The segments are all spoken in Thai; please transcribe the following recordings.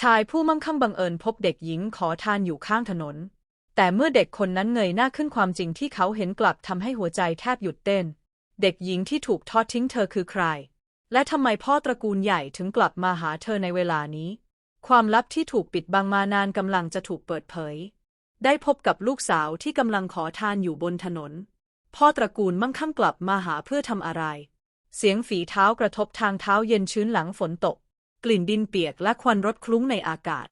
ชายผู้มั่งคั่งบังเอิญพบเด็กหญิงขอทานอยู่ข้างถนน แต่เมื่อเด็กคนนั้นเงยหน้าขึ้นความจริงที่เขาเห็นกลับทำให้หัวใจแทบหยุดเต้น เด็กหญิงที่ถูกทอดทิ้งเธอคือใคร และทำไมพ่อตระกูลใหญ่ถึงกลับมาหาเธอในเวลานี้ ความลับที่ถูกปิดบังมานานกำลังจะถูกเปิดเผย ได้พบกับลูกสาวที่กำลังขอทานอยู่บนถนน พ่อตระกูลมั่งคั่งกลับมาหาเพื่อทำอะไร เสียงฝีเท้ากระทบทางเท้าเย็นชื้นหลังฝนตก กลิ่นดินเปียกและควันรถคลุ้งในอากาศ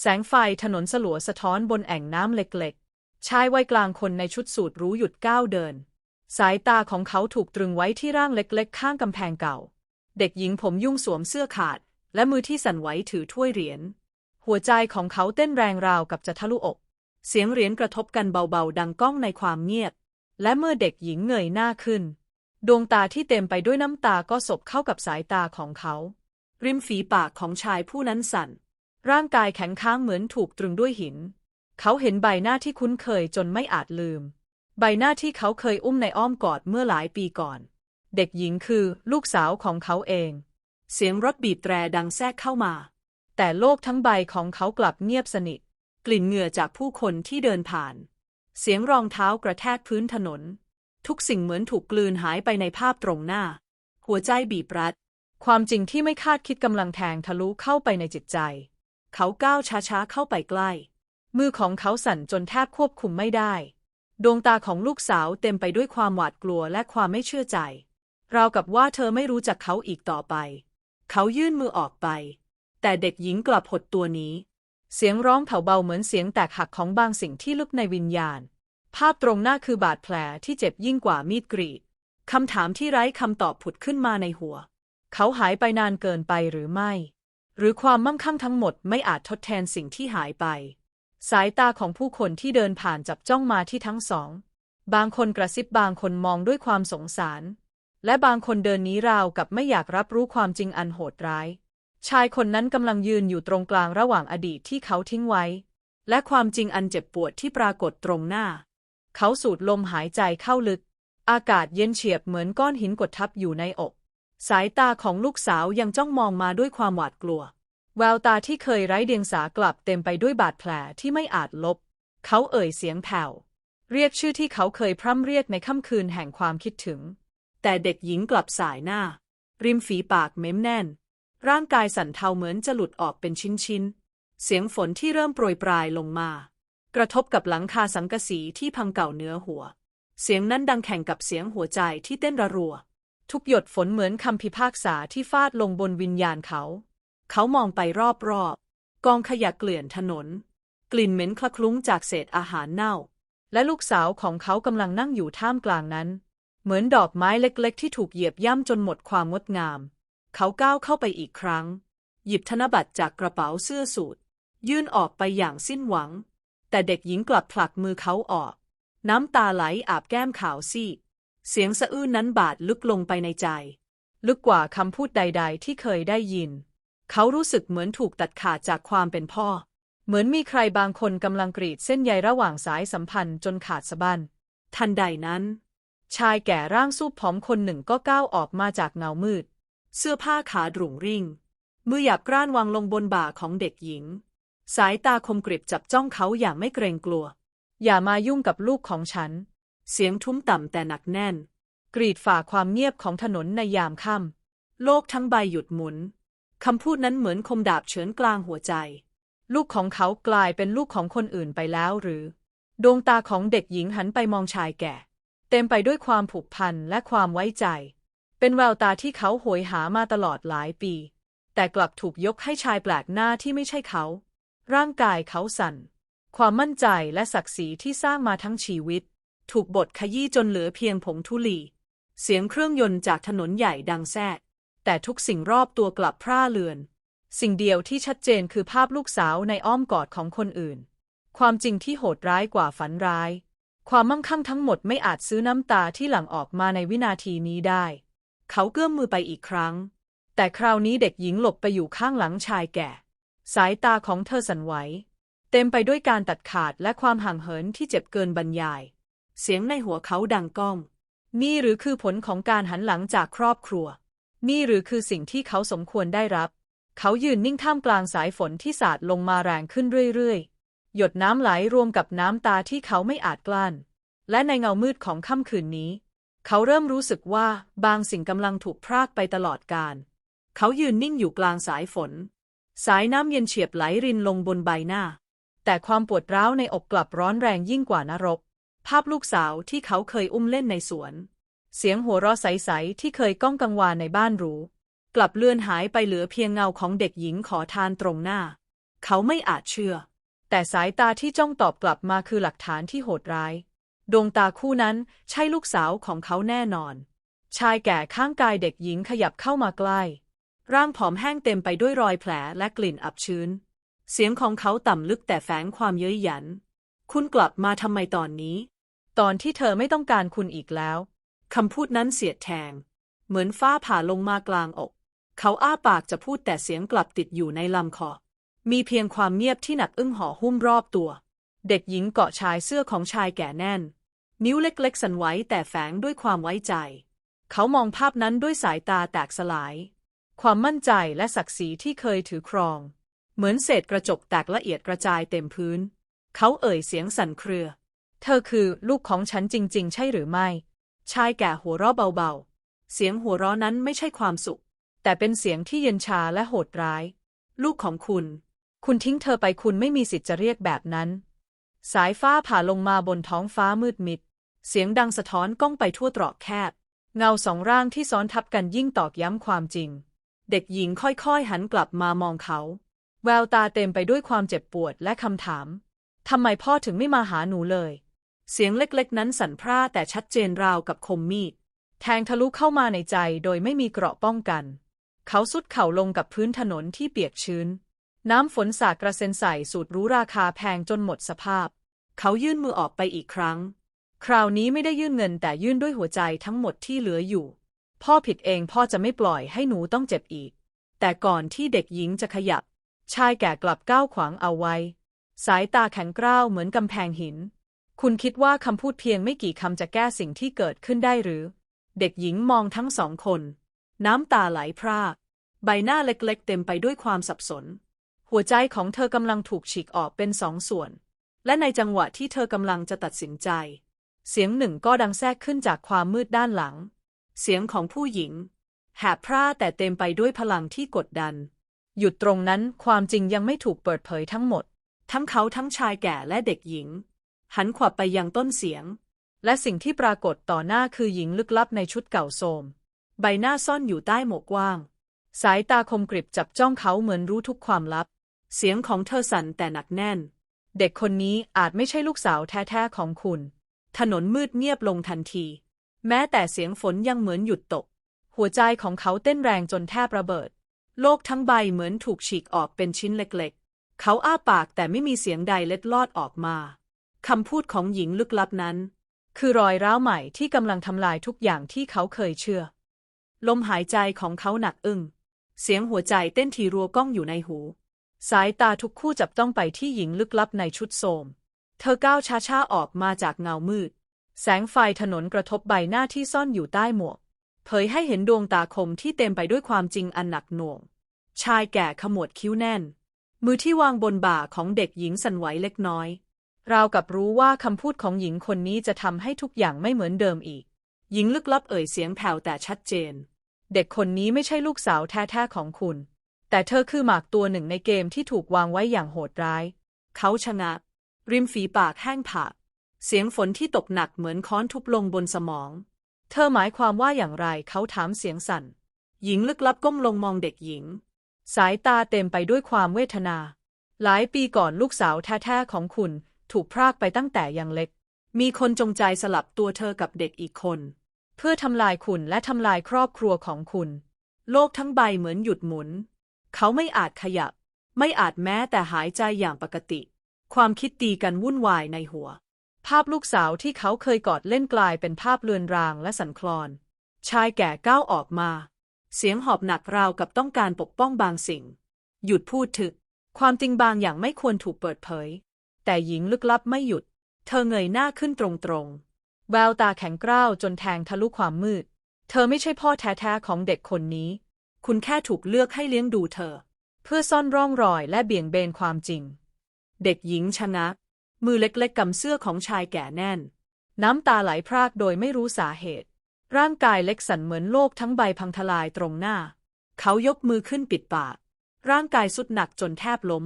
แสงไฟถนนสลัวสะท้อนบนแอ่งน้ำเล็กๆ ชายวัยกลางคนในชุดสูทรู้หยุดก้าวเดิน สายตาของเขาถูกตรึงไว้ที่ร่างเล็กๆ ข้างกำแพงเก่า เด็กหญิงผมยุ่งสวมเสื้อขาด และมือที่สั่นไหวถือถ้วยเหรียญ หัวใจของเขาเต้นแรงราวกับจะทะลุอก เสียงเหรียญกระทบกันเบาๆ ดังก้องในความเงียบ และเมื่อเด็กหญิงเงยหน้าขึ้น ดวงตาที่เต็มไปด้วยน้ำตาก็สบเข้ากับสายตาของเขา ริมฝีปากของชายผู้นั้นสั่น ร่างกายแข็งค้างเหมือนถูกตรึงด้วยหิน เขาเห็นใบหน้าที่คุ้นเคยจนไม่อาจลืม ใบหน้าที่เขาเคยอุ้มในอ้อมกอดเมื่อหลายปีก่อน เด็กหญิงคือลูกสาวของเขาเอง เสียงรถบีบแตรดังแทรกเข้ามา แต่โลกทั้งใบของเขากลับเงียบสนิท กลิ่นเหงื่อจากผู้คนที่เดินผ่าน เสียงรองเท้ากระแทกพื้นถนน ทุกสิ่งเหมือนถูกกลืนหายไปในภาพตรงหน้า หัวใจบีบรัด ความจริงที่ไม่คาดคิดกำลังแทงทะลุเข้าไปในจิตใจ เขาก้าวช้าๆเข้าไปใกล้ มือของเขาสั่นจนแทบควบคุมไม่ได้ ดวงตาของลูกสาวเต็มไปด้วยความหวาดกลัวและความไม่เชื่อใจ ราวกับว่าเธอไม่รู้จักเขาอีกต่อไป เขายื่นมือออกไป แต่เด็กหญิงกลับหดตัวหนี้ เสียงร้องแผ่วเบาเหมือนเสียงแตกหักของบางสิ่งที่ลึกในวิญญาณ ภาพตรงหน้าคือบาดแผลที่เจ็บยิ่งกว่ามีดกรีดคำถามที่ไร้คำตอบผุดขึ้นมาในหัว เขาหายไปนานเกินไปหรือไม่ หรือความมั่งคั่งทั้งหมดไม่อาจทดแทนสิ่งที่หายไป สายตาของผู้คนที่เดินผ่านจับจ้องมาที่ทั้งสอง บางคนกระซิบบางคนมองด้วยความสงสาร และบางคนเดินหนีราวกับไม่อยากรับรู้ความจริงอันโหดร้าย ชายคนนั้นกำลังยืนอยู่ตรงกลางระหว่างอดีตที่เขาทิ้งไว้ และความจริงอันเจ็บปวดที่ปรากฏตรงหน้า เขาสูดลมหายใจเข้าลึก อากาศเย็นเฉียบเหมือนก้อนหินกดทับอยู่ในอก สายตาของลูกสาวยังจ้องมองมาด้วยความหวาดกลัว แววตาที่เคยไร้เดียงสากลับเต็มไปด้วยบาดแผลที่ไม่อาจลบ เขาเอ่ยเสียงแผ่ว เรียกชื่อที่เขาเคยพร่ำเรียกในค่ำคืนแห่งความคิดถึง แต่เด็กหญิงกลับสายหน้า ริมฝีปากเม้มแน่น ร่างกายสั่นเทาเหมือนจะหลุดออกเป็นชิ้นๆ เสียงฝนที่เริ่มโปรยปลายลงมา กระทบกับหลังคาสังกะสีที่พังเก่าเนื้อหัว เสียงนั้นดังแข่งกับเสียงหัวใจที่เต้นระรัว ทุกหยดฝนเหมือนคำพิพากษาที่ฟาดลงบนวิญญาณเขา เขามองไปรอบๆ กองขยะเกลื่อนถนน กลิ่นเหม็นคละคลุ้งจากเศษอาหารเน่า และลูกสาวของเขากำลังนั่งอยู่ท่ามกลางนั้น เหมือนดอกไม้เล็กๆ ที่ถูกเหยียบย่ำจนหมดความงดงาม เขาก้าวเข้าไปอีกครั้ง หยิบธนบัตรจากกระเป๋าเสื้อสูทยื่นออกไปอย่างสิ้นหวัง แต่เด็กหญิงกลับผลักมือเขาออก น้ำตาไหลอาบแก้มขาวซีด เสียงสะอื้นนั้นบาดลึกลงไปในใจ ลึกกว่าคำพูดใด ๆ ที่เคยได้ยิน เขารู้สึกเหมือนถูกตัดขาดจากความเป็นพ่อ เหมือนมีใครบางคนกำลังกรีดเส้นใยระหว่างสายสัมพันธ์จนขาดสะบั้นทันใดนั้น ชายแก่ร่างสูบผอมคนหนึ่งก็ก้าวออกมาจากเงามืด เสื้อผ้าขาดรุ่งริ่ง มือหยาบกร้านวางลงบนบ่าของเด็กหญิง สายตาคมกริบจับจ้องเขาอย่างไม่เกรงกลัว อย่ามายุ่งกับลูกของฉัน เสียงทุ้มต่ำแต่หนักแน่น กรีดฝ่าความเงียบของถนนในยามค่ำโลกทั้งใบหยุดหมุนคำพูดนั้นเหมือนคมดาบเฉือนกลางหัวใจ ลูกของเขากลายเป็นลูกของคนอื่นไปแล้วหรือ ดวงตาของเด็กหญิงหันไปมองชายแก่ เต็มไปด้วยความผูกพันและความไว้ใจ เป็นแววตาที่เขาโหยหามาตลอดหลายปี แต่กลับถูกยกให้ชายแปลกหน้าที่ไม่ใช่เขา ร่างกายเขาสั่น ความมั่นใจและศักดิ์ศรีที่สร้างมาทั้งชีวิต ถูกบดขยี้จนเหลือเพียงผงธุลี เสียงเครื่องยนต์จากถนนใหญ่ดังแซ่แต่ทุกสิ่งรอบตัวกลับพร่าเลือน สิ่งเดียวที่ชัดเจนคือภาพลูกสาวในอ้อมกอดของคนอื่น ความจริงที่โหดร้ายกว่าฝันร้าย ความมั่งคั่งทั้งหมดไม่อาจซื้อน้ำตาที่หลั่งออกมาในวินาทีนี้ได้ เขาเกื้อมมือไปอีกครั้ง แต่คราวนี้เด็กหญิงหลบไปอยู่ข้างหลังชายแก่ สายตาของเธอสั่นไหว เต็มไปด้วยการตัดขาดและความห่างเหินที่เจ็บเกินบรรยาย เสียงในหัวเขาดังก้อง นี่หรือคือผลของการหันหลังจากครอบครัว นี่หรือคือสิ่งที่เขาสมควรได้รับ เขายืนนิ่งท่ามกลางสายฝนที่สาดลงมาแรงขึ้นเรื่อยๆ หยดน้ำไหลรวมกับน้ำตาที่เขาไม่อาจกลั้น และในเงามืดของค่ำคืนนี้ เขาเริ่มรู้สึกว่าบางสิ่งกำลังถูกพรากไปตลอดกาลเขายืนนิ่งอยู่กลางสายฝน สายน้ำเย็นเฉียบไหลรินลงบนใบหน้า แต่ความปวดร้าวในอกกลับร้อนแรงยิ่งกว่านรก ภาพลูกสาวที่เขาเคยอุ้มเล่นในสวน เสียงหัวเราะใสๆที่เคยก้องกังวานในบ้านหรู กลับเลือนหายไปเหลือเพียงเงาของเด็กหญิงขอทานตรงหน้า เขาไม่อาจเชื่อ แต่สายตาที่จ้องตอบกลับมาคือหลักฐานที่โหดร้าย ดวงตาคู่นั้นใช่ลูกสาวของเขาแน่นอน ชายแก่ข้างกายเด็กหญิงขยับเข้ามาใกล้ ร่างผอมแห้งเต็มไปด้วยรอยแผลและกลิ่นอับชื้น เสียงของเขาต่ำลึกแต่แฝงความเย้ยหยัน คุณกลับมาทำไมตอนนี้ ตอนที่เธอไม่ต้องการคุณอีกแล้วคำพูดนั้นเสียดแทง เหมือนฟ้าผ่าลงมากลางอก เขาอ้าปากจะพูดแต่เสียงกลับติดอยู่ในลำคอ มีเพียงความเงียบที่หนักอึ้งห่อหุ้มรอบตัว เด็กหญิงเกาะชายเสื้อของชายแก่แน่น นิ้วเล็กๆสั่นไหวแต่แฝงด้วยความไว้ใจ เขามองภาพนั้นด้วยสายตาแตกสลาย ความมั่นใจและศักดิ์ศรีที่เคยถือครอง เหมือนเศษกระจกแตกละเอียดกระจายเต็มพื้น เขาเอ่ยเสียงสั่นเครือ เธอคือลูกของฉันจริง ๆ ใช่หรือไม่ ชายแก่หัวเราะเบาๆ เสียงหัวเราะนั้นไม่ใช่ความสุข แต่เป็นเสียงที่เย็นชาและโหดร้าย ลูกของคุณ คุณทิ้งเธอไปคุณไม่มีสิทธิ์จะเรียกแบบนั้น สายฟ้าผ่าลงมาบนท้องฟ้ามืดมิด เสียงดังสะท้อนก้องไปทั่วตรอกแคบ เงาสองร่างที่ซ้อนทับกันยิ่งตอกย้ำความจริง เด็กหญิงค่อยๆ หันกลับมามองเขา แววตาเต็มไปด้วยความเจ็บปวดและคำถามทำไมพ่อถึงไม่มาหาหนูเลย เสียงเล็กๆ นั้นสั่นพร่าแต่ชัดเจนราวกับคมมีด แทงทะลุเข้ามาในใจโดยไม่มีเกราะป้องกัน เขาสุดเข่าลงกับพื้นถนนที่เปียกชื้น น้ำฝนสาดกระเซ็นใส่สูตรรู้ราคาแพงจนหมดสภาพ เขายื่นมือออกไปอีกครั้ง คราวนี้ไม่ได้ยื่นเงินแต่ยื่นด้วยหัวใจทั้งหมดที่เหลืออยู่ พ่อผิดเองพ่อจะไม่ปล่อยให้หนูต้องเจ็บอีก แต่ก่อนที่เด็กหญิงจะขยับ ชายแก่กลับก้าวขวางเอาไว้ สายตาแข็งกร้าวเหมือนกำแพงหิน คุณคิดว่าคำพูดเพียงไม่กี่คำจะแก้สิ่งที่เกิดขึ้นได้หรือ เด็กหญิงมองทั้งสองคน น้ำตาไหลพราก ใบหน้าเล็กๆ เต็มไปด้วยความสับสน หัวใจของเธอกำลังถูกฉีกออกเป็นสองส่วน และในจังหวะที่เธอกำลังจะตัดสินใจ เสียงหนึ่งก็ดังแทรกขึ้นจากความมืดด้านหลัง เสียงของผู้หญิง แหบพร่าแต่เต็มไปด้วยพลังที่กดดัน หยุดตรงนั้นความจริงยังไม่ถูกเปิดเผยทั้งหมด ทั้งเขาทั้งชายแก่และเด็กหญิง หันขวับไปยังต้นเสียง และสิ่งที่ปรากฏต่อหน้าคือหญิงลึกลับในชุดเก่าโทรมใบหน้าซ่อนอยู่ใต้หมวกกว้าง สายตาคมกริบจับจ้องเขาเหมือนรู้ทุกความลับ เสียงของเธอสั่นแต่หนักแน่น เด็กคนนี้อาจไม่ใช่ลูกสาวแท้ๆของคุณ ถนนมืดเงียบลงทันที แม้แต่เสียงฝนยังเหมือนหยุดตก หัวใจของเขาเต้นแรงจนแทบระเบิด โลกทั้งใบเหมือนถูกฉีกออกเป็นชิ้นเล็กๆ เขาอ้าปากแต่ไม่มีเสียงใดเล็ดลอดออกมา คำพูดของหญิงลึกลับนั้น คือรอยร้าวใหม่ที่กำลังทำลายทุกอย่างที่เขาเคยเชื่อ ลมหายใจของเขาหนักอึ้งเสียงหัวใจเต้นทีรัวก้องอยู่ในหู สายตาทุกคู่จับต้องไปที่หญิงลึกลับในชุดโสม เธอก้าวช้าๆออกมาจากเงามืด แสงไฟถนนกระทบใบหน้าที่ซ่อนอยู่ใต้หมวก เผยให้เห็นดวงตาคมที่เต็มไปด้วยความจริงอันหนักหน่วง ชายแก่ขมวดคิ้วแน่น มือที่วางบนบ่าของเด็กหญิงสั่นไหวเล็กน้อย ราวกับรู้ว่าคำพูดของหญิงคนนี้จะทำให้ทุกอย่างไม่เหมือนเดิมอีก หญิงลึกลับเอ่ยเสียงแผ่วแต่ชัดเจน เด็กคนนี้ไม่ใช่ลูกสาวแท้ๆของคุณ แต่เธอคือหมากตัวหนึ่งในเกมที่ถูกวางไว้อย่างโหดร้าย เขาชะงักริมฝีปากแห้งผากเสียงฝนที่ตกหนักเหมือนค้อนทุบลงบนสมอง เธอหมายความว่าอย่างไรเขาถามเสียงสั่น หญิงลึกลับก้มลงมองเด็กหญิง สายตาเต็มไปด้วยความเวทนา หลายปีก่อนลูกสาวแท้ๆของคุณ ถูกพรากไปตั้งแต่ยังเล็ก มีคนจงใจสลับตัวเธอกับเด็กอีกคน เพื่อทำลายคุณและทำลายครอบครัวของคุณ โลกทั้งใบเหมือนหยุดหมุน เขาไม่อาจขยับ ไม่อาจแม้แต่หายใจอย่างปกติ ความคิดตีกันวุ่นวายในหัว ภาพลูกสาวที่เขาเคยกอดเล่นกลายเป็นภาพเลือนรางและสันคลอน ชายแก่ก้าวออกมา เสียงหอบหนักราวกับต้องการปกป้องบางสิ่ง หยุดพูดถึกความจริงบางอย่างไม่ควรถูกเปิดเผย แต่หญิงลึกลับไม่หยุด เธอเงยหน้าขึ้นตรงๆ แววตาแข็งกร้าวจนแทงทะลุความมืด เธอไม่ใช่พ่อแท้ๆของเด็กคนนี้ คุณแค่ถูกเลือกให้เลี้ยงดูเธอ เพื่อซ่อนร่องรอยและเบี่ยงเบนความจริง เด็กหญิงชะงัก มือเล็กๆกำเสื้อของชายแก่แน่น น้ำตาไหลพรากโดยไม่รู้สาเหตุ ร่างกายเล็กสั่นเหมือนโลกทั้งใบพังทลายตรงหน้า เขายกมือขึ้นปิดปาก ร่างกายสุดหนักจนแทบล้ม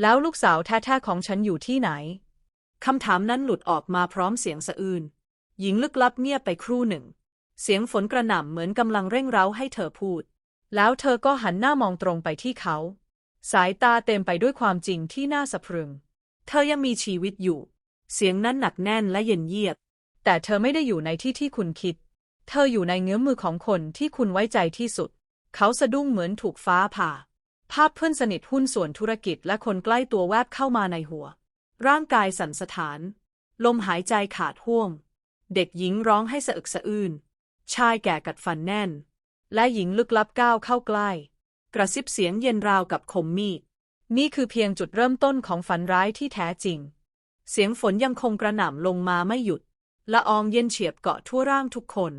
แล้วลูกสาวแท้ๆของฉันอยู่ที่ไหน คำถามนั้นหลุดออกมาพร้อมเสียงสะอื้น หญิงลึกลับเงียบไปครู่หนึ่ง เสียงฝนกระหน่ำเหมือนกำลังเร่งเร้าให้เธอพูด แล้วเธอก็หันหน้ามองตรงไปที่เขา สายตาเต็มไปด้วยความจริงที่น่าสะพรึง เธอยังมีชีวิตอยู่ เสียงนั้นหนักแน่นและเย็นเยียบ แต่เธอไม่ได้อยู่ในที่ที่คุณคิด เธออยู่ในเงื้อมือของคนที่คุณไว้ใจที่สุด เขาสะดุ้งเหมือนถูกฟ้าผ่า ภาพเพื่อนสนิทหุ้นส่วนธุรกิจและคนใกล้ตัวแวบเข้ามาในหัว ร่างกายสั่นสะท้าน ลมหายใจขาดห่วง เด็กหญิงร้องให้สะอึกสะอื้น ชายแก่กัดฟันแน่น และหญิงลึกลับก้าวเข้าใกล้ กระซิบเสียงเย็นราวกับคมมีด นี่คือเพียงจุดเริ่มต้นของฝันร้ายที่แท้จริง เสียงฝนยังคงกระหน่ำลงมาไม่หยุด ละอองเย็นเฉียบเกาะทั่วร่างทุกคน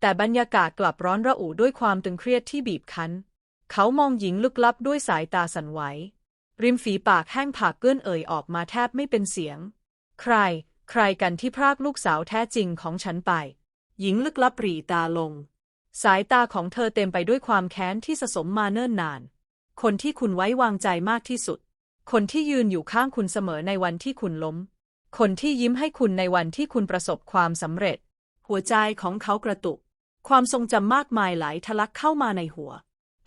แต่บรรยากาศกลับร้อนระอุด้วยความตึงเครียดที่บีบคั้น เขามองหญิงลึกลับด้วยสายตาสั่นไหว ริมฝีปากแห้งผากเกื้อนเอ่ยออกมาแทบไม่เป็นเสียง ใคร ใครกันที่พรากลูกสาวแท้จริงของฉันไป หญิงลึกลับปรีตาลง สายตาของเธอเต็มไปด้วยความแค้นที่สะสมมาเนิ่นนาน คนที่คุณไว้วางใจมากที่สุด คนที่ยืนอยู่ข้างคุณเสมอในวันที่คุณล้ม คนที่ยิ้มให้คุณในวันที่คุณประสบความสำเร็จ หัวใจของเขากระตุก ความทรงจำมากมายไหลทะลักเข้ามาในหัว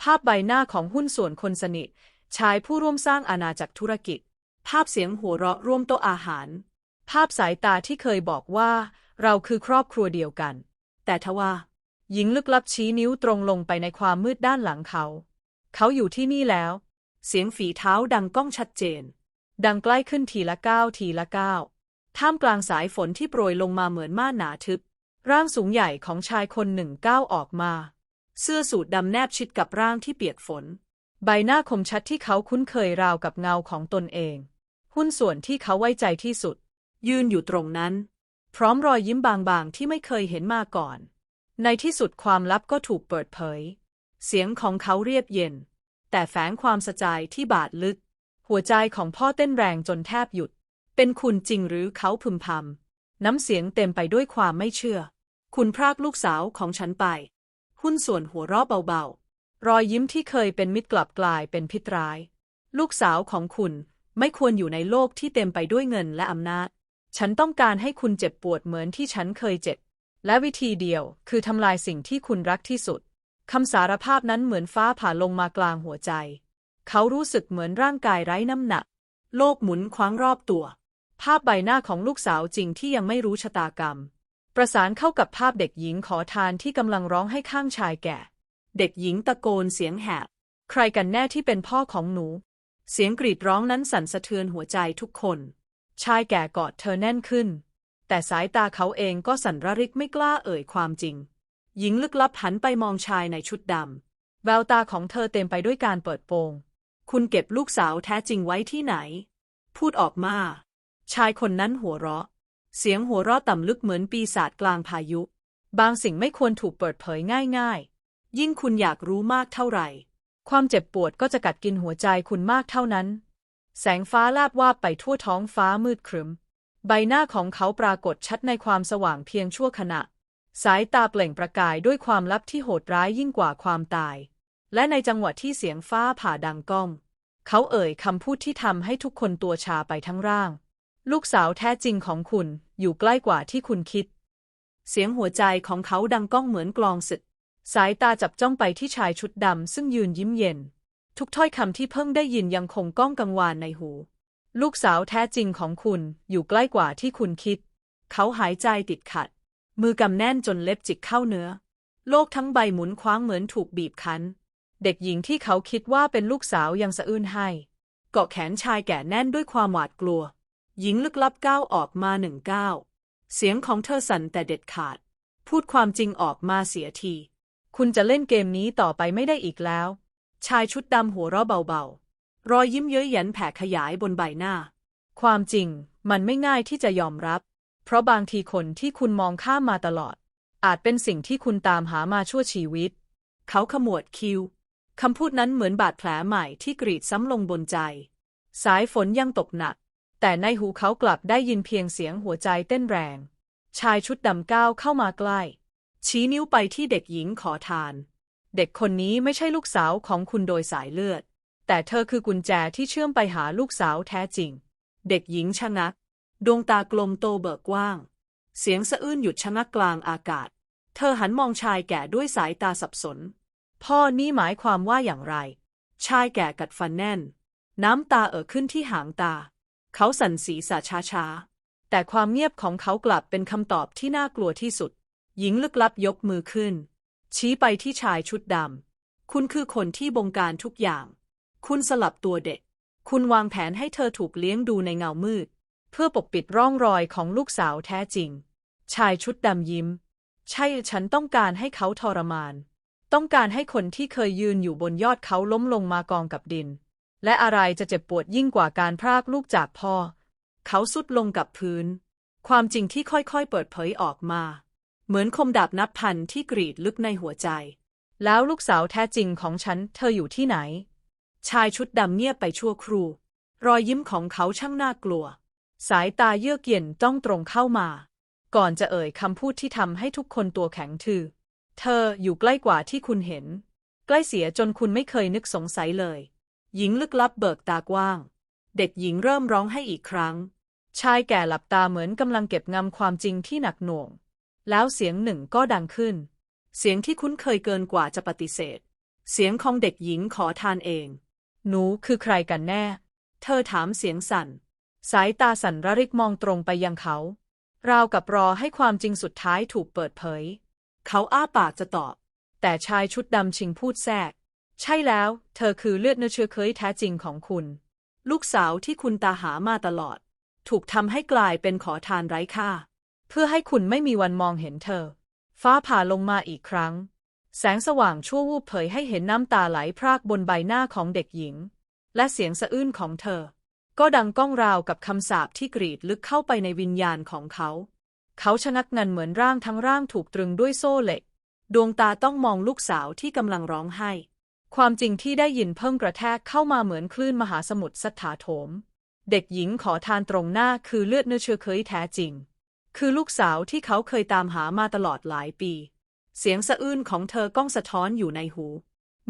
ภาพใบหน้าของหุ้นส่วนคนสนิท ชายผู้ร่วมสร้างอาณาจักรธุรกิจ ภาพเสียงหัวเราะร่วมโต๊ะอาหาร ภาพสายตาที่เคยบอกว่า เราคือครอบครัวเดียวกัน แต่ทว่า หญิงลึกลับชี้นิ้วตรงลงไปในความมืดด้านหลังเขา เขาอยู่ที่นี่แล้ว เสียงฝีเท้าดังก้องชัดเจน ดังใกล้ขึ้นทีละก้าวทีละก้าวท่ามกลางสายฝนที่โปรยลงมาเหมือนม่านหนาทึบ ร่างสูงใหญ่ของชายคนหนึ่งก้าวออกมา เสื้อสูทดำแนบชิดกับร่างที่เปียกฝน ใบหน้าคมชัดที่เขาคุ้นเคยราวกับเงาของตนเอง หุ้นส่วนที่เขาไว้ใจที่สุด ยืนอยู่ตรงนั้น พร้อมรอยยิ้มบางๆที่ไม่เคยเห็นมาก่อน ในที่สุดความลับก็ถูกเปิดเผย เสียงของเขาเรียบเย็น แต่แฝงความสะใจที่บาดลึก หัวใจของพ่อเต้นแรงจนแทบหยุด เป็นคุณจริงหรือเขาพึมพำน้ำเสียงเต็มไปด้วยความไม่เชื่อ คุณพรากลูกสาวของฉันไป หุ้นส่วนหัวเราะเบาๆ รอยยิ้มที่เคยเป็นมิตรกลับกลายเป็นพิษร้าย ลูกสาวของคุณไม่ควรอยู่ในโลกที่เต็มไปด้วยเงินและอำนาจ ฉันต้องการให้คุณเจ็บปวดเหมือนที่ฉันเคยเจ็บ และวิธีเดียวคือทำลายสิ่งที่คุณรักที่สุด คำสารภาพนั้นเหมือนฟ้าผ่าลงมากลางหัวใจ เขารู้สึกเหมือนร่างกายไร้น้ำหนัก โลกหมุนคว้างรอบตัว ภาพใบหน้าของลูกสาวจริงที่ยังไม่รู้ชะตากรรม ประสานเข้ากับภาพเด็กหญิงขอทานที่กำลังร้องให้ข้างชายแก่ เด็กหญิงตะโกนเสียงแหบ ใครกันแน่ที่เป็นพ่อของหนู เสียงกรีดร้องนั้นสั่นสะเทือนหัวใจทุกคน ชายแก่กอดเธอแน่นขึ้น แต่สายตาเขาเองก็สั่นระริกไม่กล้าเอ่ยความจริง หญิงลึกลับหันไปมองชายในชุดดำ แววตาของเธอเต็มไปด้วยการเปิดโปง คุณเก็บลูกสาวแท้จริงไว้ที่ไหน พูดออกมา ชายคนนั้นหัวเราะ เสียงหัวเราะต่ำลึกเหมือนปีศาจกลางพายุ บางสิ่งไม่ควรถูกเปิดเผยง่ายๆ ยิ่งคุณอยากรู้มากเท่าไหร่ ความเจ็บปวดก็จะกัดกินหัวใจคุณมากเท่านั้น แสงฟ้าลาบวาบไปทั่วท้องฟ้ามืดครึม ใบหน้าของเขาปรากฏชัดในความสว่างเพียงชั่วขณะ สายตาเปล่งประกายด้วยความลับที่โหดร้ายยิ่งกว่าความตาย และในจังหวะที่เสียงฟ้าผ่าดังก้อง เขาเอ่ยคำพูดที่ทำให้ทุกคนตัวชาไปทั้งร่าง ลูกสาวแท้จริงของคุณอยู่ใกล้กว่าที่คุณคิด เสียงหัวใจของเขาดังก้องเหมือนกลองศึก สายตาจับจ้องไปที่ชายชุดดำซึ่งยืนยิ้มเย็น ทุกถ้อยคำที่เพิ่งได้ยินยังคงก้องกังวานในหู ลูกสาวแท้จริงของคุณอยู่ใกล้กว่าที่คุณคิด เขาหายใจติดขัด มือกำแน่นจนเล็บจิกเข้าเนื้อ โลกทั้งใบหมุนคว้างเหมือนถูกบีบคั้น เด็กหญิงที่เขาคิดว่าเป็นลูกสาวยังสะอื้นให้ เกาะแขนชายแก่แน่นด้วยความหวาดกลัว หญิงลึกลับก้าวออกมาหนึ่งก้าวเสียงของเธอสั่นแต่เด็ดขาด พูดความจริงออกมาเสียที คุณจะเล่นเกมนี้ต่อไปไม่ได้อีกแล้ว ชายชุดดำหัวเราะเบาๆ รอยยิ้มเย้ยหยันแผ่ขยายบนใบหน้า ความจริงมันไม่ง่ายที่จะยอมรับ เพราะบางทีคนที่คุณมองข้ามมาตลอด อาจเป็นสิ่งที่คุณตามหามาชั่วชีวิต เขาขมวดคิ้วคำพูดนั้นเหมือนบาดแผลใหม่ที่กรีดซ้ำลงบนใจ สายฝนยังตกหนัก แต่ในหูเขากลับได้ยินเพียงเสียงหัวใจเต้นแรง ชายชุดดำก้าวเข้ามาใกล้ ชี้นิ้วไปที่เด็กหญิงขอทาน เด็กคนนี้ไม่ใช่ลูกสาวของคุณโดยสายเลือด แต่เธอคือกุญแจที่เชื่อมไปหาลูกสาวแท้จริง เด็กหญิงชะงัก ดวงตากลมโตเบิกกว้าง เสียงสะอื้นหยุดชะงักกลางอากาศ เธอหันมองชายแก่ด้วยสายตาสับสน พ่อนี่หมายความว่าอย่างไร ชายแก่กัดฟันแน่น น้ำตาเอ่อขึ้นที่หางตา เขาสั่นศีรษะช้าๆ แต่ความเงียบของเขากลับเป็นคำตอบที่น่ากลัวที่สุด หญิงลึกลับยกมือขึ้น ชี้ไปที่ชายชุดดำ คุณคือคนที่บงการทุกอย่าง คุณสลับตัวเด็ก คุณวางแผนให้เธอถูกเลี้ยงดูในเงามืด เพื่อปกปิดร่องรอยของลูกสาวแท้จริง ชายชุดดำยิ้ม ใช่ฉันต้องการให้เขาทรมาน ต้องการให้คนที่เคยยืนอยู่บนยอดเขาล้มลงมากองกับดิน และอะไรจะเจ็บปวดยิ่งกว่าการพรากลูกจากพ่อ เขาสุดลงกับพื้น ความจริงที่ค่อยๆเปิดเผยออกมา เหมือนคมดาบนับพันที่กรีดลึกในหัวใจ แล้วลูกสาวแท้จริงของฉันเธออยู่ที่ไหน ชายชุดดำเงียบไปชั่วครู่ รอยยิ้มของเขาช่างน่ากลัว สายตาเยือกเย็นจ้องตรงเข้ามา ก่อนจะเอ่ยคำพูดที่ทำให้ทุกคนตัวแข็งทื่อเธออยู่ใกล้กว่าที่คุณเห็น ใกล้เสียจนคุณไม่เคยนึกสงสัยเลย หญิงลึกลับเบิกตากว้าง เด็กหญิงเริ่มร้องให้อีกครั้ง ชายแก่หลับตาเหมือนกำลังเก็บงำความจริงที่หนักหน่วง แล้วเสียงหนึ่งก็ดังขึ้น เสียงที่คุ้นเคยเกินกว่าจะปฏิเสธ เสียงของเด็กหญิงขอทานเอง หนูคือใครกันแน่ เธอถามเสียงสั่น สายตาสั่นระริกมองตรงไปยังเขา ราวกับรอให้ความจริงสุดท้ายถูกเปิดเผย เขาอ้าปากจะตอบ แต่ชายชุดดำชิงพูดแทรก ใช่แล้ว เธอคือเลือดเนื้อเชื้อเคยแท้จริงของคุณ ลูกสาวที่คุณตาหามาตลอด ถูกทำให้กลายเป็นขอทานไร้ค่า เพื่อให้คุณไม่มีวันมองเห็นเธอ ฟ้าผ่าลงมาอีกครั้ง แสงสว่างชั่ววูบเผยให้เห็นน้ำตาไหลพรากบนใบหน้าของเด็กหญิง และเสียงสะอื้นของเธอ ก็ดังก้องราวกับคำสาปที่กรีดลึกเข้าไปในวิญญาณของเขา เขาชะงักงันเหมือนร่างทั้งร่างถูกตรึงด้วยโซ่เหล็ก ดวงตาต้องมองลูกสาวที่กำลังร้องไห้ ความจริงที่ได้ยินเพิ่งกระแทกเข้ามาเหมือนคลื่นมหาสมุทรสัทธาโถม เด็กหญิงขอทานตรงหน้าคือเลือดเนื้อเชื้อเคยแท้จริง คือลูกสาวที่เขาเคยตามหามาตลอดหลายปี เสียงสะอื้นของเธอก้องสะท้อนอยู่ในหู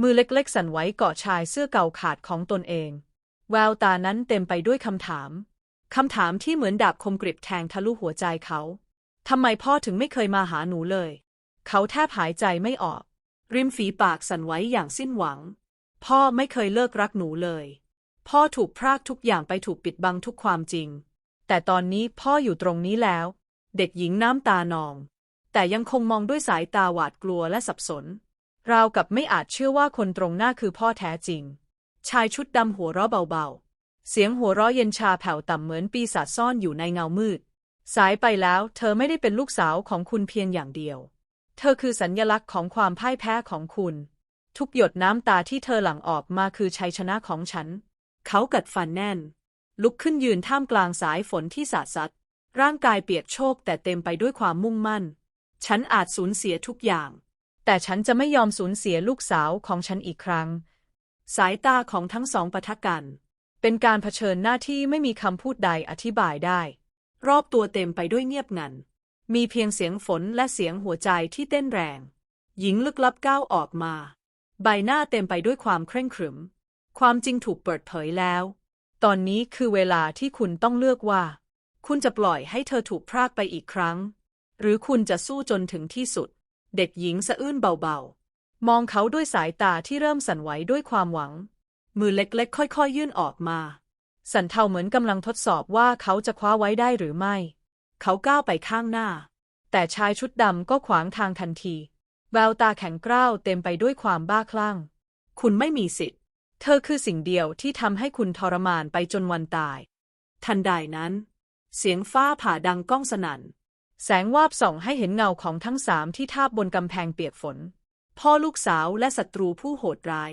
มือเล็กๆสั่นไหวเกาะชายเสื้อเก่าขาดของตนเอง แววตานั้นเต็มไปด้วยคำถามคำถามที่เหมือนดาบคมกริบแทงทะลุหัวใจเขา ทำไมพ่อถึงไม่เคยมาหาหนูเลย เขาแทบหายใจไม่ออก ริมฝีปากสั่นไหวอย่างสิ้นหวัง พ่อไม่เคยเลิกรักหนูเลย พ่อถูกพรากทุกอย่างไปถูกปิดบังทุกความจริง แต่ตอนนี้พ่ออยู่ตรงนี้แล้ว เด็กหญิงน้ำตานอง แต่ยังคงมองด้วยสายตาหวาดกลัวและสับสน ราวกับไม่อาจเชื่อว่าคนตรงหน้าคือพ่อแท้จริง ชายชุดดำหัวเราะเบาๆ เสียงหัวเราะเย็นชาแผ่วต่ำเหมือนปีศาจซ่อนอยู่ในเงามืด สายไปแล้ว เธอไม่ได้เป็นลูกสาวของคุณเพียงอย่างเดียว เธอคือสัญญลักษณ์ของความพ่ายแพ้ของคุณ ทุกหยดน้ำตาที่เธอหลั่งออกมาคือชัยชนะของฉัน เขากัดฟันแน่น ลุกขึ้นยืนท่ามกลางสายฝนที่สาดซัด ร่างกายเปียกโชกแต่เต็มไปด้วยความมุ่งมั่น ฉันอาจสูญเสียทุกอย่าง แต่ฉันจะไม่ยอมสูญเสียลูกสาวของฉันอีกครั้ง สายตาของทั้งสองปะทะกัน เป็นการเผชิญหน้าที่ไม่มีคำพูดใดอธิบายได้ รอบตัวเต็มไปด้วยเงียบงัน มีเพียงเสียงฝนและเสียงหัวใจที่เต้นแรง หญิงลึกลับก้าวออกมา ใบหน้าเต็มไปด้วยความเคร่งขรึม ความจริงถูกเปิดเผยแล้ว ตอนนี้คือเวลาที่คุณต้องเลือกว่า คุณจะปล่อยให้เธอถูกพรากไปอีกครั้ง หรือคุณจะสู้จนถึงที่สุด เด็กหญิงสะอื้นเบาๆ มองเขาด้วยสายตาที่เริ่มสั่นไหวด้วยความหวัง มือเล็กๆ ค่อยๆ ยื่นออกมา สันเทาเหมือนกำลังทดสอบว่าเขาจะคว้าไว้ได้หรือไม่ เขาก้าวไปข้างหน้า แต่ชายชุดดำก็ขวางทางทันที แววตาแข็งกร้าวเต็มไปด้วยความบ้าคลั่ง คุณไม่มีสิทธิ์ เธอคือสิ่งเดียวที่ทำให้คุณทรมานไปจนวันตาย ทันใดนั้น เสียงฟ้าผ่าดังก้องสนั่น แสงวาบส่องให้เห็นเงาของทั้งสามที่ทาบบนกำแพงเปียกฝน พ่อลูกสาวและศัตรูผู้โหดร้าย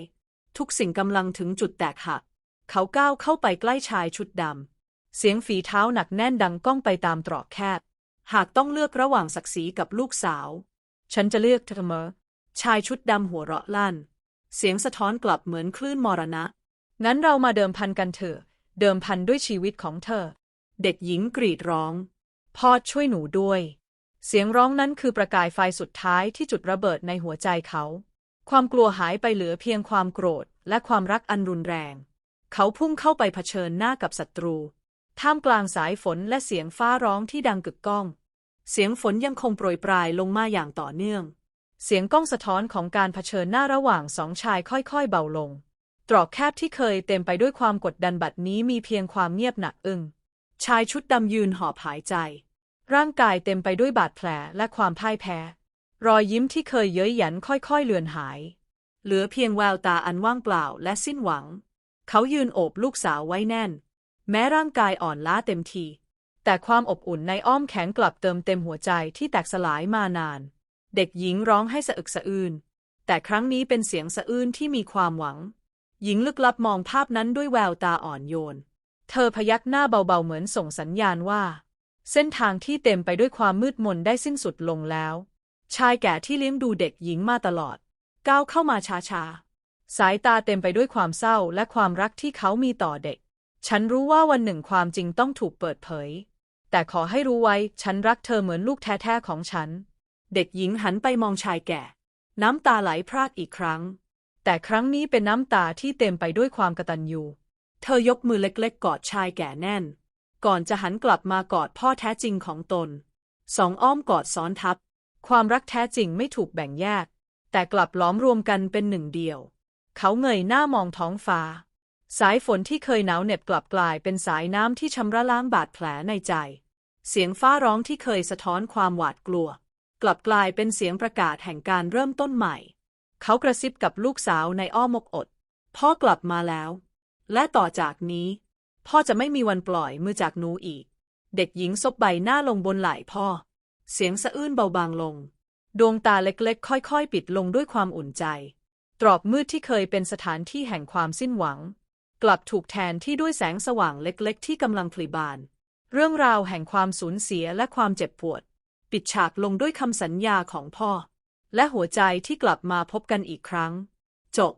ทุกสิ่งกำลังถึงจุดแตกหัก เขาก้าวเข้าไปใกล้ชายชุดดำ เสียงฝีเท้าหนักแน่นดังก้องไปตามตรอกแคบ หากต้องเลือกระหว่างศักดิ์ศรีกับลูกสาว ฉันจะเลือกเธอเสมอชายชุดดำหัวเราะลั่น เสียงสะท้อนกลับเหมือนคลื่นมรณะ งั้นเรามาเดิมพันกันเถอะ เดิมพันด้วยชีวิตของเธอ เด็กหญิงกรีดร้อง พ่อช่วยหนูด้วย เสียงร้องนั้นคือประกายไฟสุดท้ายที่จุดระเบิดในหัวใจเขา ความกลัวหายไปเหลือเพียงความโกรธและความรักอันรุนแรง เขาพุ่งเข้าไปเผชิญหน้ากับศัตรู ท่ามกลางสายฝนและเสียงฟ้าร้องที่ดังกึกก้อง เสียงฝนยังคงโปรยปลายลงมาอย่างต่อเนื่อง เสียงก้องสะท้อนของการเผชิญหน้าระหว่างสองชายค่อยๆเบาลง ตรอกแคบที่เคยเต็มไปด้วยความกดดันบัดนี้มีเพียงความเงียบหนักอึ้ง ชายชุดดำยืนหอบหายใจ ร่างกายเต็มไปด้วยบาดแผลและความพ่ายแพ้ รอยยิ้มที่เคยเย้ยหยันค่อยๆเลือนหาย เหลือเพียงแววตาอันว่างเปล่าและสิ้นหวัง เขายืนโอบลูกสาวไว้แน่น แม้ร่างกายอ่อนล้าเต็มที แต่ความอบอุ่นในอ้อมแขนกลับเติมเต็มหัวใจที่แตกสลายมานาน เด็กหญิงร้องให้สะอึกสะอื้นแต่ครั้งนี้เป็นเสียงสะอื้นที่มีความหวัง หญิงลึกลับมองภาพนั้นด้วยแววตาอ่อนโยน เธอพยักหน้าเบาๆเหมือนส่งสัญญาณว่า เส้นทางที่เต็มไปด้วยความมืดมนได้สิ้นสุดลงแล้ว ชายแก่ที่เลี้ยงดูเด็กหญิงมาตลอด ก้าวเข้ามาช้าๆสายตาเต็มไปด้วยความเศร้าและความรักที่เขามีต่อเด็ก ฉันรู้ว่าวันหนึ่งความจริงต้องถูกเปิดเผย แต่ขอให้รู้ไว้ ฉันรักเธอเหมือนลูกแท้ๆของฉัน เด็กหญิงหันไปมองชายแก่ น้ำตาไหลพรากอีกครั้ง แต่ครั้งนี้เป็นน้ำตาที่เต็มไปด้วยความกตัญญูเธอยกมือเล็กๆ กอดชายแก่แน่น ก่อนจะหันกลับมากอดพ่อแท้จริงของตน สองอ้อมกอดซ้อนทับ ความรักแท้จริงไม่ถูกแบ่งแยก แต่กลับล้อมรวมกันเป็นหนึ่งเดียว เขาเงยหน้ามองท้องฟ้า สายฝนที่เคยหนาวเหน็บกลับกลายเป็นสายน้ำที่ชำระล้างบาดแผลในใจ เสียงฟ้าร้องที่เคยสะท้อนความหวาดกลัว กลับกลายเป็นเสียงประกาศแห่งการเริ่มต้นใหม่ เขากระซิบกับลูกสาวในอ้อมอกอด พ่อกลับมาแล้ว และต่อจากนี้ พ่อจะไม่มีวันปล่อยมือจากหนูอีก เด็กหญิงซบใบหน้าลงบนไหล่พ่อ เสียงสะอื้นเบาบางลง ดวงตาเล็กๆ ค่อยๆ ปิดลงด้วยความอุ่นใจ ตรอกมืดที่เคยเป็นสถานที่แห่งความสิ้นหวัง กลับถูกแทนที่ด้วยแสงสว่างเล็กๆ ที่กำลังพลีบาน เรื่องราวแห่งความสูญเสียและความเจ็บปวด ปิดฉากลงด้วยคำสัญญาของพ่อ และหัวใจที่กลับมาพบกันอีกครั้ง จบ